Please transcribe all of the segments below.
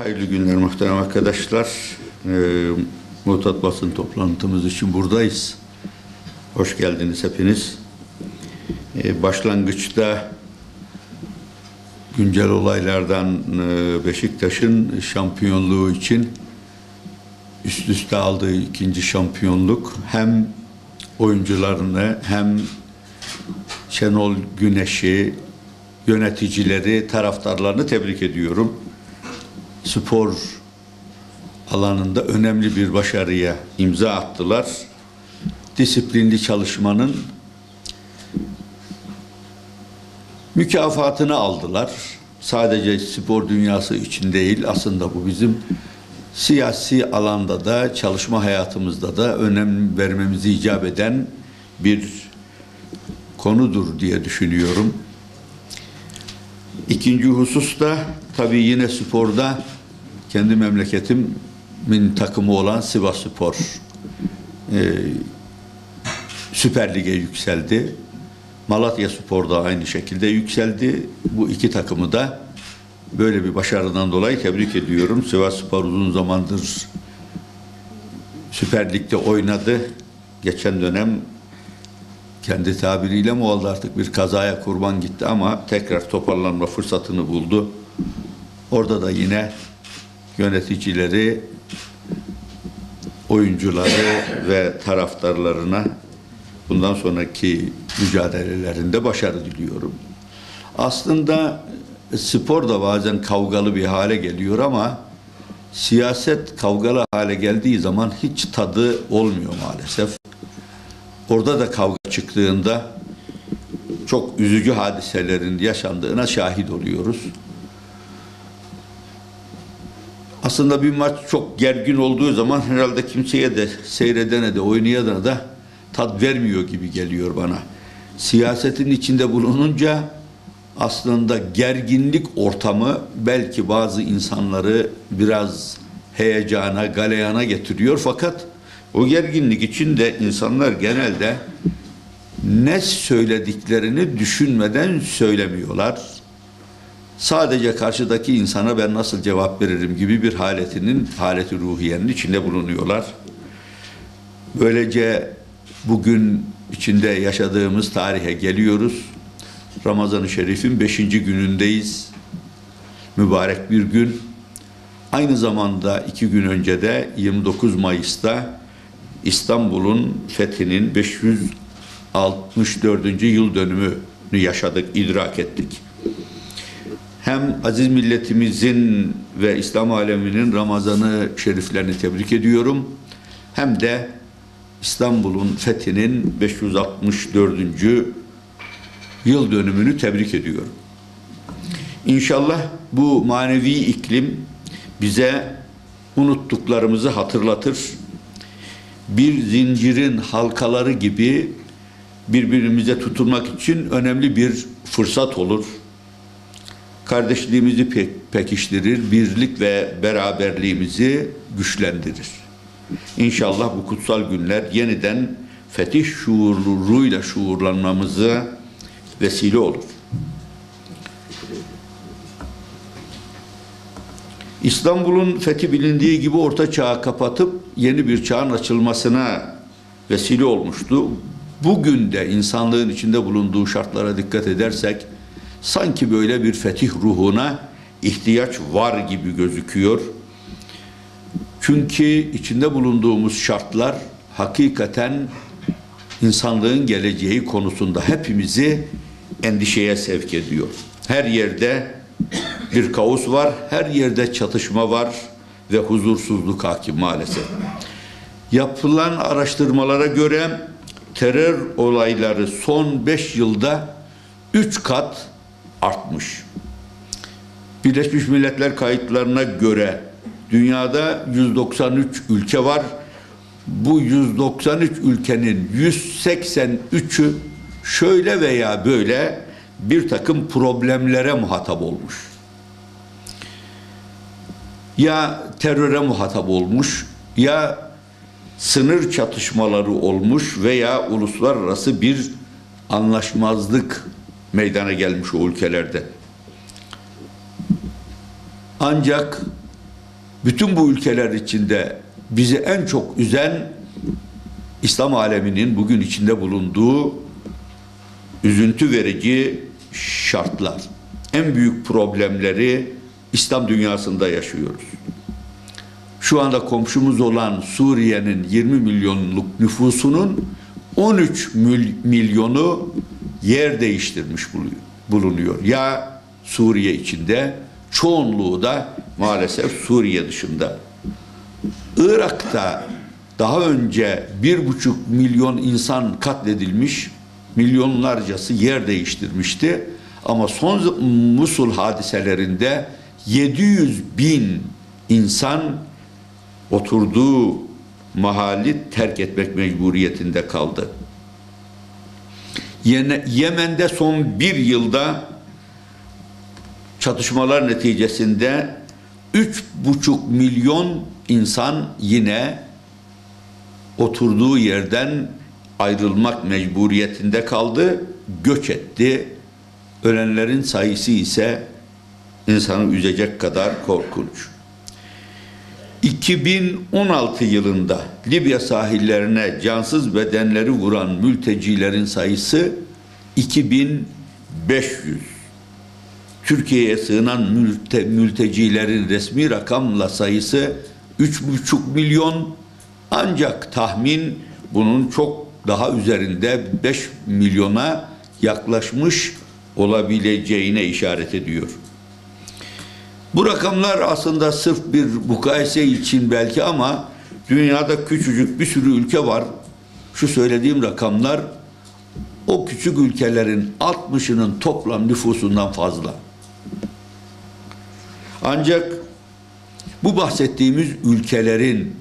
Hayırlı günler muhterem arkadaşlar. Ee, Mutat basın toplantımız için buradayız. Hoş geldiniz hepiniz. Ee, başlangıçta güncel olaylardan e, Beşiktaş'ın şampiyonluğu için üst üste aldığı ikinci şampiyonluk hem oyuncularını hem Şenol Güneş'i, yöneticileri, taraftarlarını tebrik ediyorum. Spor alanında önemli bir başarıya imza attılar. Disiplinli çalışmanın mükafatını aldılar. Sadece spor dünyası için değil, aslında bu bizim siyasi alanda da, çalışma hayatımızda da önem vermemizi icap eden bir konudur diye düşünüyorum. İkinci husus da tabii yine sporda kendi memleketimin takımı olan Sivas Spor e, Süper Lig'e yükseldi. Malatya Spor da aynı şekilde yükseldi. Bu iki takımı da böyle bir başarıdan dolayı tebrik ediyorum. Sivas Spor uzun zamandır Süper Lig'de oynadı. Geçen dönem kendi tabiriyle mi oldu artık bir kazaya kurban gitti ama tekrar toparlanma fırsatını buldu. Orada da yine yöneticileri, oyuncuları ve taraftarlarına bundan sonraki mücadelelerinde başarı diliyorum. Aslında spor da bazen kavgalı bir hale geliyor ama siyaset kavgalı hale geldiği zaman hiç tadı olmuyor maalesef. Orada da kavga çıktığında çok üzücü hadiselerin yaşandığına şahit oluyoruz. Aslında bir maç çok gergin olduğu zaman herhalde kimseye de seyredene de oynayana da tat vermiyor gibi geliyor bana. Siyasetin içinde bulununca aslında gerginlik ortamı belki bazı insanları biraz heyecana, galeyana getiriyor fakat o gerginlik içinde insanlar genelde ne söylediklerini düşünmeden söylemiyorlar. Sadece karşıdaki insana ben nasıl cevap veririm gibi bir haletinin, haleti ruhiyenin içinde bulunuyorlar. Böylece bugün içinde yaşadığımız tarihe geliyoruz. Ramazan-ı Şerif'in beşinci günündeyiz. Mübarek bir gün. Aynı zamanda iki gün önce de 29 Mayıs'ta İstanbul'un fethinin 564. yıl dönümünü yaşadık, idrak ettik. Hem aziz milletimizin ve İslam aleminin Ramazan'ı şeriflerini tebrik ediyorum. Hem de İstanbul'un fethinin 564. yıl dönümünü tebrik ediyorum. İnşallah bu manevi iklim bize unuttuklarımızı hatırlatır. Bir zincirin halkaları gibi birbirimize tutunmak için önemli bir fırsat olur. Kardeşliğimizi pe- pekiştirir, birlik ve beraberliğimizi güçlendirir. İnşallah bu kutsal günler yeniden fetih şuurluluğuyla şuurlanmamıza vesile olur. İstanbul'un fethi bilindiği gibi orta çağı kapatıp yeni bir çağın açılmasına vesile olmuştu. Bugün de insanlığın içinde bulunduğu şartlara dikkat edersek sanki böyle bir fetih ruhuna ihtiyaç var gibi gözüküyor. Çünkü içinde bulunduğumuz şartlar hakikaten insanlığın geleceği konusunda hepimizi endişeye sevk ediyor. Her yerde bir kaos var, her yerde çatışma var ve huzursuzluk hakim maalesef. Yapılan araştırmalara göre terör olayları son 5 yılda 3 kat artmış. Birleşmiş Milletler kayıtlarına göre dünyada 193 ülke var. Bu 193 ülkenin 183'ü şöyle veya böyle bir takım problemlere muhatap olmuş. Ya teröre muhatap olmuş ya sınır çatışmaları olmuş veya uluslararası bir anlaşmazlık meydana gelmiş o ülkelerde. Ancak bütün bu ülkeler içinde bizi en çok üzen İslam aleminin bugün içinde bulunduğu üzüntü verici şartlar. En büyük problemleri İslam dünyasında yaşıyoruz. Şu anda komşumuz olan Suriye'nin 20 milyonluk nüfusunun 13 mil- milyonu yer değiştirmiş bulunuyor. Ya Suriye içinde, çoğunluğu da maalesef Suriye dışında. Irak'ta daha önce bir buçuk milyon insan katledilmiş, milyonlarcası yer değiştirmişti. Ama son Musul hadiselerinde 700 bin insan oturduğu mahalli terk etmek mecburiyetinde kaldı. Yemen'de son bir yılda çatışmalar neticesinde üç buçuk milyon insan yine oturduğu yerden ayrılmak mecburiyetinde kaldı, göç etti. Ölenlerin sayısı ise insanı üzecek kadar korkunç. 2016 yılında Libya sahillerine cansız bedenleri vuran mültecilerin sayısı 2500. Türkiye'ye sığınan mülte, mültecilerin resmi rakamla sayısı 3,5 milyon ancak tahmin bunun çok daha üzerinde 5 milyona yaklaşmış olabileceğine işaret ediyor. Bu rakamlar aslında sırf bir mukayese için belki ama dünyada küçücük bir sürü ülke var. Şu söylediğim rakamlar o küçük ülkelerin 60'ının toplam nüfusundan fazla. Ancak bu bahsettiğimiz ülkelerin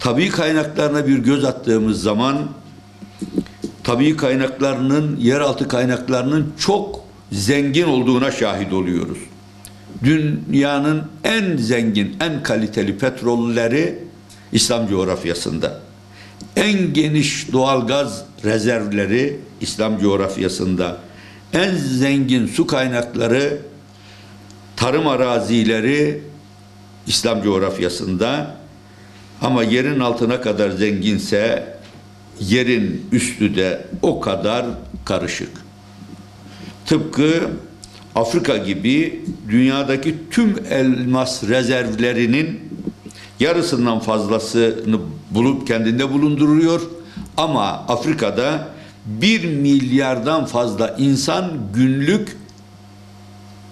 tabii kaynaklarına bir göz attığımız zaman tabii kaynaklarının, yeraltı kaynaklarının çok zengin olduğuna şahit oluyoruz. Dünyanın en zengin, en kaliteli petrolleri İslam coğrafyasında. En geniş doğalgaz rezervleri İslam coğrafyasında. En zengin su kaynakları, tarım arazileri İslam coğrafyasında. Ama yerin altına kadar zenginse yerin üstü de o kadar karışık. Tıpkı Afrika gibi dünyadaki tüm elmas rezervlerinin yarısından fazlasını bulup kendinde bulunduruyor. Ama Afrika'da bir milyardan fazla insan günlük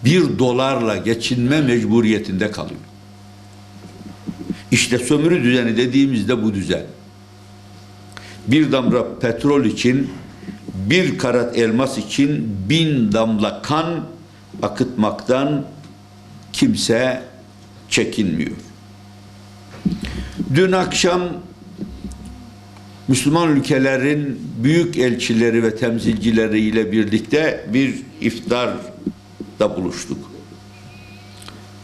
bir dolarla geçinme mecburiyetinde kalıyor. İşte sömürü düzeni dediğimizde bu düzen. Bir damla petrol için, bir karat elmas için bin damla kan akıtmaktan kimse çekinmiyor. Dün akşam Müslüman ülkelerin büyük elçileri ve temsilcileriyle birlikte bir iftarda buluştuk.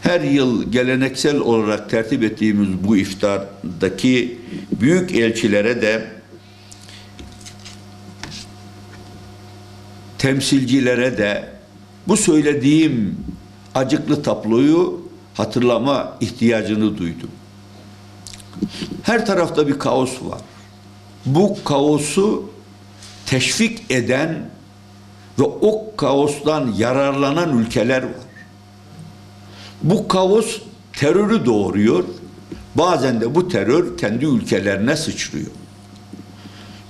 Her yıl geleneksel olarak tertip ettiğimiz bu iftardaki büyük elçilere de temsilcilere de bu söylediğim acıklı tabloyu hatırlama ihtiyacını duydum. Her tarafta bir kaos var. Bu kaosu teşvik eden ve o kaostan yararlanan ülkeler var. Bu kaos terörü doğuruyor. Bazen de bu terör kendi ülkelerine sıçrıyor.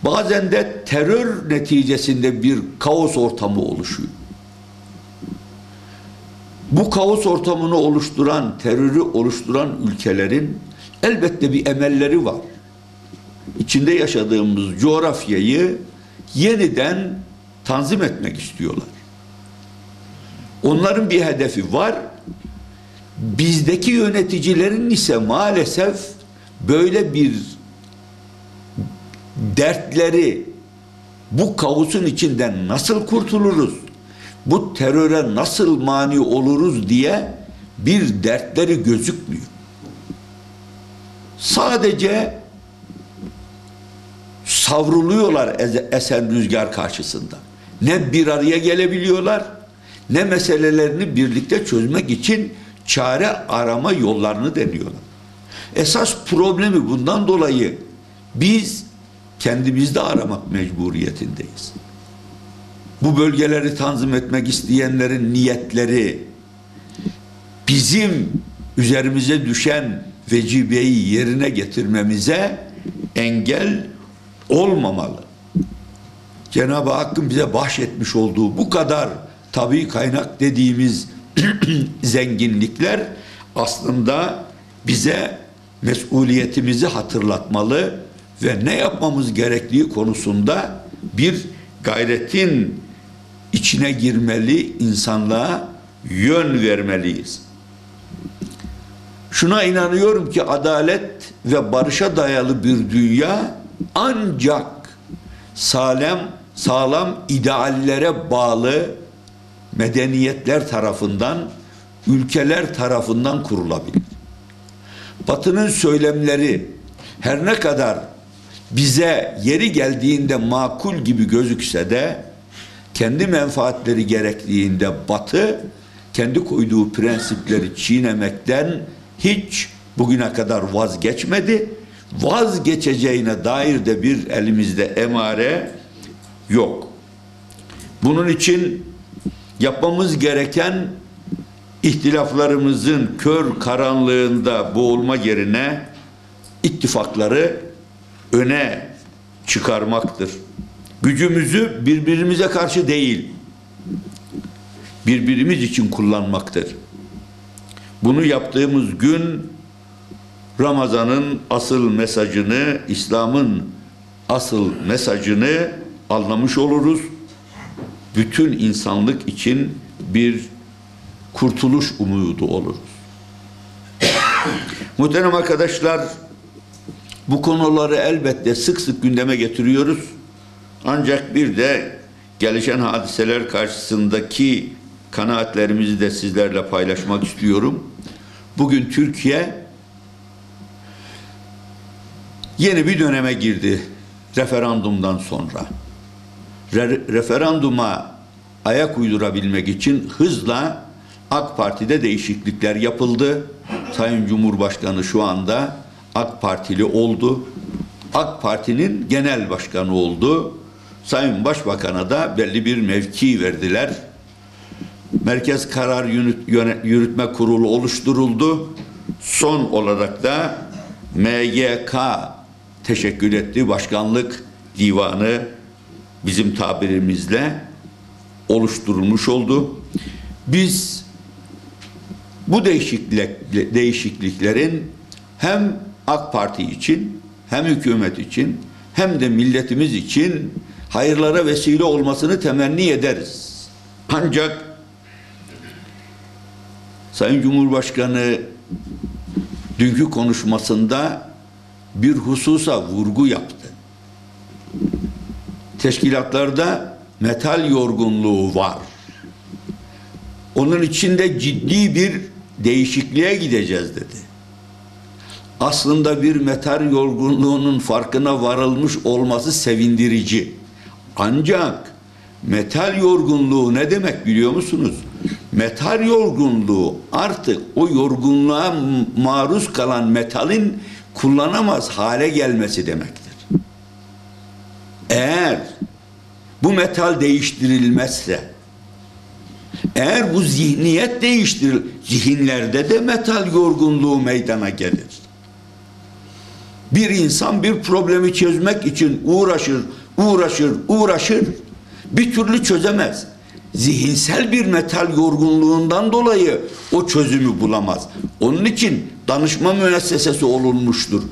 Bazen de terör neticesinde bir kaos ortamı oluşuyor. Bu kaos ortamını oluşturan, terörü oluşturan ülkelerin elbette bir emelleri var. İçinde yaşadığımız coğrafyayı yeniden tanzim etmek istiyorlar. Onların bir hedefi var. Bizdeki yöneticilerin ise maalesef böyle bir dertleri bu kaosun içinden nasıl kurtuluruz? Bu teröre nasıl mani oluruz diye bir dertleri gözükmüyor. Sadece savruluyorlar esen rüzgar karşısında. Ne bir araya gelebiliyorlar ne meselelerini birlikte çözmek için çare arama yollarını deniyorlar. Esas problemi bundan dolayı biz kendimizde aramak mecburiyetindeyiz. Bu bölgeleri tanzim etmek isteyenlerin niyetleri bizim üzerimize düşen vecibeyi yerine getirmemize engel olmamalı. Cenab-ı Hakk'ın bize bahşetmiş olduğu bu kadar tabi kaynak dediğimiz zenginlikler aslında bize mesuliyetimizi hatırlatmalı ve ne yapmamız gerektiği konusunda bir gayretin içine girmeli, insanlığa yön vermeliyiz. Şuna inanıyorum ki adalet ve barışa dayalı bir dünya ancak sağlam sağlam ideallere bağlı medeniyetler tarafından, ülkeler tarafından kurulabilir. Batı'nın söylemleri her ne kadar bize yeri geldiğinde makul gibi gözükse de kendi menfaatleri gerektiğinde Batı kendi koyduğu prensipleri çiğnemekten hiç bugüne kadar vazgeçmedi. Vazgeçeceğine dair de bir elimizde emare yok. Bunun için yapmamız gereken ihtilaflarımızın kör karanlığında boğulma yerine ittifakları öne çıkarmaktır. Gücümüzü birbirimize karşı değil, birbirimiz için kullanmaktır. Bunu yaptığımız gün Ramazan'ın asıl mesajını, İslam'ın asıl mesajını anlamış oluruz. Bütün insanlık için bir kurtuluş umudu oluruz. Muhterem arkadaşlar, bu konuları elbette sık sık gündeme getiriyoruz. Ancak bir de gelişen hadiseler karşısındaki kanaatlerimizi de sizlerle paylaşmak istiyorum. Bugün Türkiye yeni bir döneme girdi referandumdan sonra. Re- referanduma ayak uydurabilmek için hızla AK Parti'de değişiklikler yapıldı. Sayın Cumhurbaşkanı şu anda AK Partili oldu. AK Parti'nin genel başkanı oldu. Sayın Başbakan'a da belli bir mevki verdiler. Merkez Karar Yürütme Kurulu oluşturuldu. Son olarak da MYK teşekkür etti. Başkanlık Divanı bizim tabirimizle oluşturulmuş oldu. Biz bu değişiklik, değişikliklerin hem AK Parti için hem hükümet için hem de milletimiz için hayırlara vesile olmasını temenni ederiz. Ancak Sayın Cumhurbaşkanı dünkü konuşmasında bir hususa vurgu yaptı. Teşkilatlarda metal yorgunluğu var. Onun içinde ciddi bir değişikliğe gideceğiz dedi. Aslında bir metal yorgunluğunun farkına varılmış olması sevindirici. Ancak metal yorgunluğu ne demek biliyor musunuz? Metal yorgunluğu artık o yorgunluğa maruz kalan metalin kullanamaz hale gelmesi demektir. Eğer bu metal değiştirilmezse eğer bu zihniyet değiştiril, zihinlerde de metal yorgunluğu meydana gelir. Bir insan bir problemi çözmek için uğraşır, uğraşır, uğraşır, bir türlü çözemez. Zihinsel bir metal yorgunluğundan dolayı o çözümü bulamaz. Onun için danışma müessesesi olunmuştur,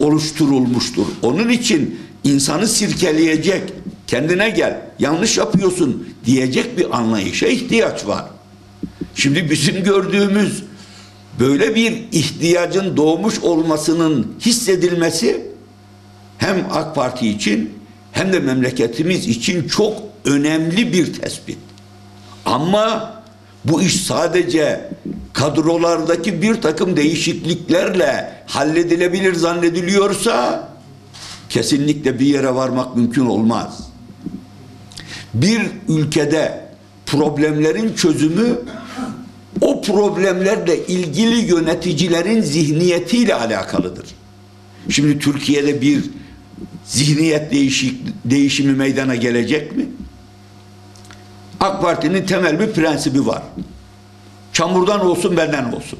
oluşturulmuştur. Onun için insanı sirkeleyecek, kendine gel, yanlış yapıyorsun diyecek bir anlayışa ihtiyaç var. Şimdi bizim gördüğümüz böyle bir ihtiyacın doğmuş olmasının hissedilmesi hem AK Parti için hem de memleketimiz için çok önemli bir tespit. Ama bu iş sadece kadrolardaki bir takım değişikliklerle halledilebilir zannediliyorsa kesinlikle bir yere varmak mümkün olmaz. Bir ülkede problemlerin çözümü o problemlerle ilgili yöneticilerin zihniyetiyle alakalıdır. Şimdi Türkiye'de bir zihniyet değişik, değişimi meydana gelecek mi? AK Parti'nin temel bir prensibi var. Çamurdan olsun benden olsun.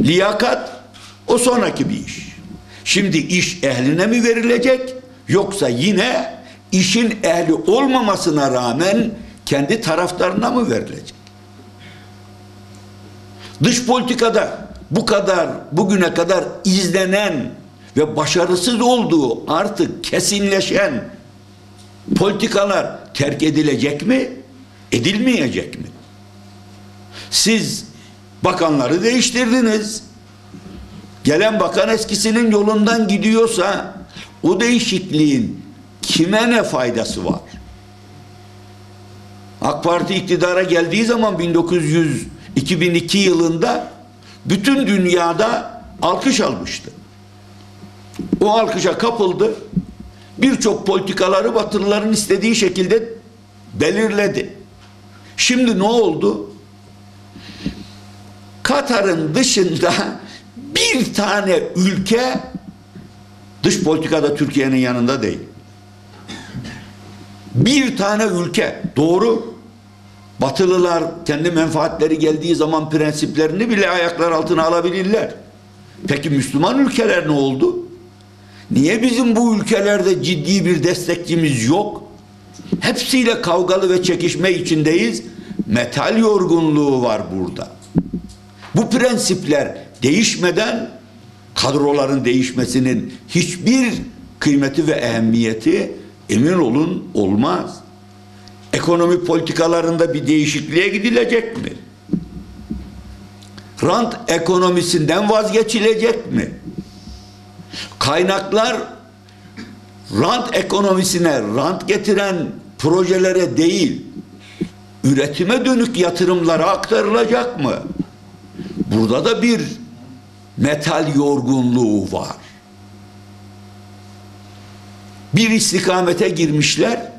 Liyakat o sonraki bir iş. Şimdi iş ehline mi verilecek yoksa yine işin ehli olmamasına rağmen kendi taraftarına mı verilecek? Dış politikada bu kadar bugüne kadar izlenen ve başarısız olduğu artık kesinleşen politikalar terk edilecek mi? Edilmeyecek mi? Siz bakanları değiştirdiniz. Gelen bakan eskisinin yolundan gidiyorsa o değişikliğin kime ne faydası var? AK Parti iktidara geldiği zaman 1900 2002 yılında bütün dünyada alkış almıştı. O alkışa kapıldı. Birçok politikaları Batılıların istediği şekilde belirledi. Şimdi ne oldu? Katar'ın dışında bir tane ülke dış politikada Türkiye'nin yanında değil. Bir tane ülke doğru Batılılar kendi menfaatleri geldiği zaman prensiplerini bile ayaklar altına alabilirler. Peki Müslüman ülkeler ne oldu? Niye bizim bu ülkelerde ciddi bir destekçimiz yok? Hepsiyle kavgalı ve çekişme içindeyiz. Metal yorgunluğu var burada. Bu prensipler değişmeden kadroların değişmesinin hiçbir kıymeti ve ehemmiyeti emin olun olmaz. Ekonomi politikalarında bir değişikliğe gidilecek mi? Rant ekonomisinden vazgeçilecek mi? Kaynaklar rant ekonomisine rant getiren projelere değil, üretime dönük yatırımlara aktarılacak mı? Burada da bir metal yorgunluğu var. Bir istikamete girmişler,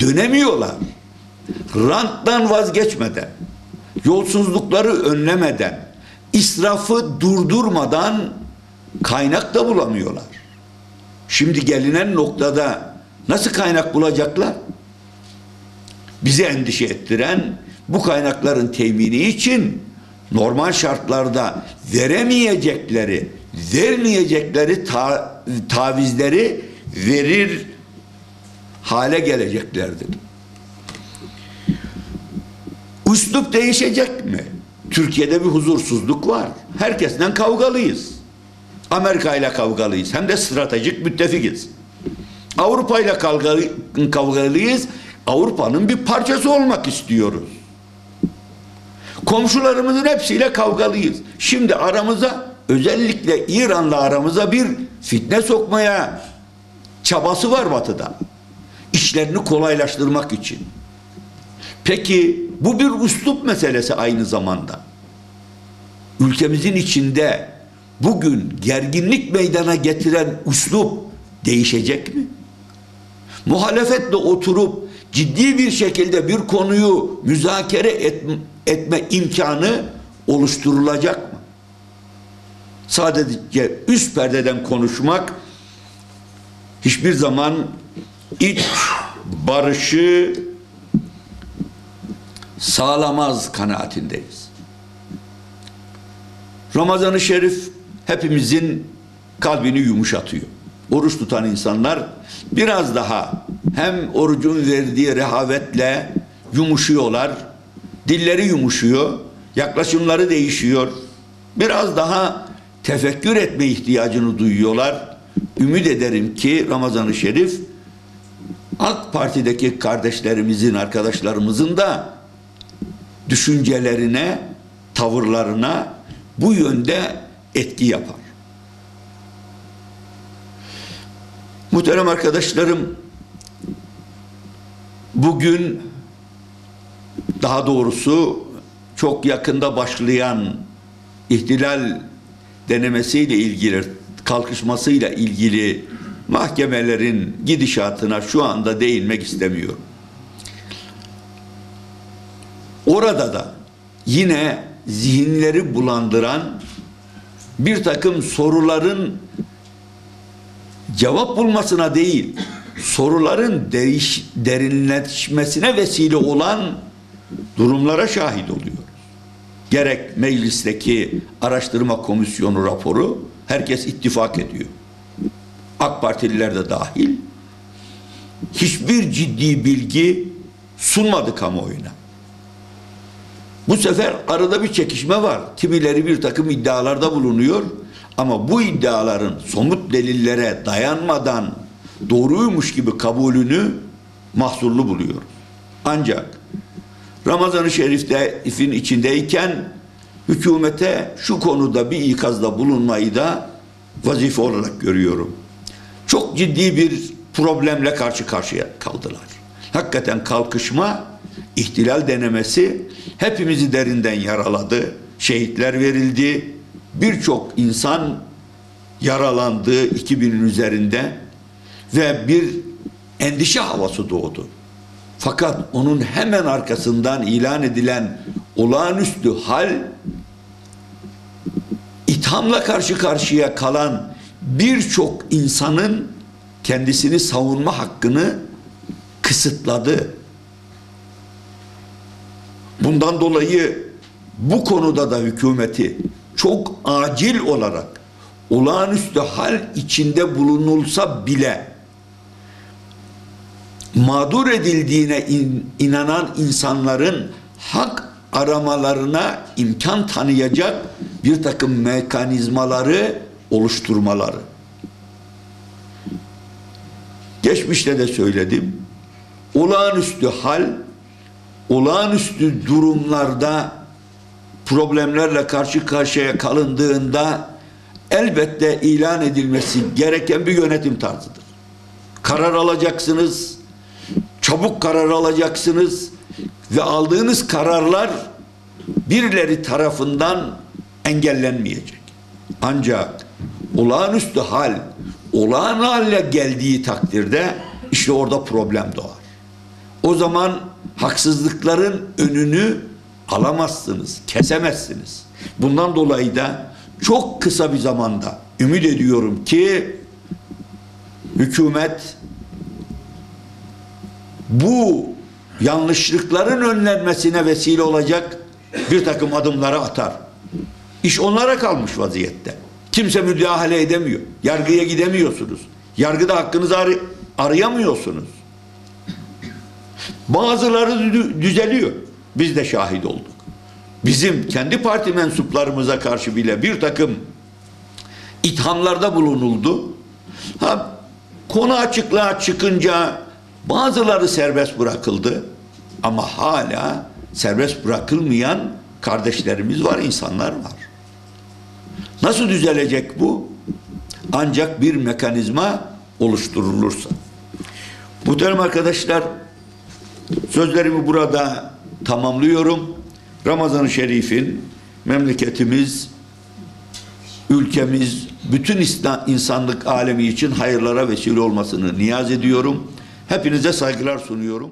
dönemiyorlar. Ranttan vazgeçmeden, yolsuzlukları önlemeden, israfı durdurmadan kaynak da bulamıyorlar. Şimdi gelinen noktada nasıl kaynak bulacaklar? Bizi endişe ettiren bu kaynakların temini için normal şartlarda veremeyecekleri, vermeyecekleri ta, tavizleri verir hale geleceklerdir. Üslup değişecek mi? Türkiye'de bir huzursuzluk var. Herkesten kavgalıyız. Amerika ile kavgalıyız. Hem de stratejik müttefikiz. Avrupa ile kavgalı, kavgalıyız. Avrupa'nın bir parçası olmak istiyoruz. Komşularımızın hepsiyle kavgalıyız. Şimdi aramıza özellikle İran'la aramıza bir fitne sokmaya çabası var batıda. İşlerini kolaylaştırmak için. Peki bu bir üslup meselesi aynı zamanda. Ülkemizin içinde bugün gerginlik meydana getiren üslup değişecek mi? Muhalefetle oturup ciddi bir şekilde bir konuyu müzakere et, etme imkanı oluşturulacak mı? Sadece üst perdeden konuşmak hiçbir zaman iç barışı sağlamaz kanaatindeyiz. Ramazan-ı Şerif hepimizin kalbini yumuşatıyor. Oruç tutan insanlar biraz daha hem orucun verdiği rehavetle yumuşuyorlar. Dilleri yumuşuyor. Yaklaşımları değişiyor. Biraz daha tefekkür etme ihtiyacını duyuyorlar. Ümit ederim ki Ramazan-ı Şerif AK Parti'deki kardeşlerimizin, arkadaşlarımızın da düşüncelerine, tavırlarına bu yönde etki yapar. Muhterem arkadaşlarım, bugün daha doğrusu çok yakında başlayan ihtilal denemesiyle ilgili, kalkışmasıyla ilgili mahkemelerin gidişatına şu anda değinmek istemiyorum. Orada da yine zihinleri bulandıran bir takım soruların cevap bulmasına değil, soruların değiş, derinleşmesine vesile olan durumlara şahit oluyor. Gerek meclisteki araştırma komisyonu raporu herkes ittifak ediyor. AK Partililer de dahil hiçbir ciddi bilgi sunmadı kamuoyuna. Bu sefer arada bir çekişme var. Kimileri bir takım iddialarda bulunuyor ama bu iddiaların somut delillere dayanmadan doğruymuş gibi kabulünü mahsurlu buluyor. Ancak Ramazan-ı Şerif'in içindeyken hükümete şu konuda bir ikazda bulunmayı da vazife olarak görüyorum. Çok ciddi bir problemle karşı karşıya kaldılar. Hakikaten kalkışma, ihtilal denemesi hepimizi derinden yaraladı. Şehitler verildi. Birçok insan yaralandı 2000'in üzerinde ve bir endişe havası doğdu. Fakat onun hemen arkasından ilan edilen olağanüstü hal ithamla karşı karşıya kalan birçok insanın kendisini savunma hakkını kısıtladı. Bundan dolayı bu konuda da hükümeti çok acil olarak olağanüstü hal içinde bulunulsa bile mağdur edildiğine in, inanan insanların hak aramalarına imkan tanıyacak bir takım mekanizmaları oluşturmaları. Geçmişte de söyledim. Olağanüstü hal, olağanüstü durumlarda problemlerle karşı karşıya kalındığında elbette ilan edilmesi gereken bir yönetim tarzıdır. Karar alacaksınız, çabuk karar alacaksınız ve aldığınız kararlar birileri tarafından engellenmeyecek. Ancak olağanüstü hal olağan hale geldiği takdirde işte orada problem doğar. O zaman haksızlıkların önünü alamazsınız, kesemezsiniz. Bundan dolayı da çok kısa bir zamanda ümit ediyorum ki hükümet bu yanlışlıkların önlenmesine vesile olacak bir takım adımları atar. İş onlara kalmış vaziyette. Kimse müdahale edemiyor. Yargıya gidemiyorsunuz. Yargıda hakkınızı ar arayamıyorsunuz. Bazıları düzeliyor. Biz de şahit olduk. Bizim kendi parti mensuplarımıza karşı bile bir takım ithamlarda bulunuldu. Ha, konu açıklığa çıkınca bazıları serbest bırakıldı. Ama hala serbest bırakılmayan kardeşlerimiz var, insanlar var. Nasıl düzelecek bu? Ancak bir mekanizma oluşturulursa. Muhterem arkadaşlar, sözlerimi burada tamamlıyorum. Ramazan-ı Şerif'in memleketimiz, ülkemiz, bütün insanlık alemi için hayırlara vesile olmasını niyaz ediyorum. Hepinize saygılar sunuyorum.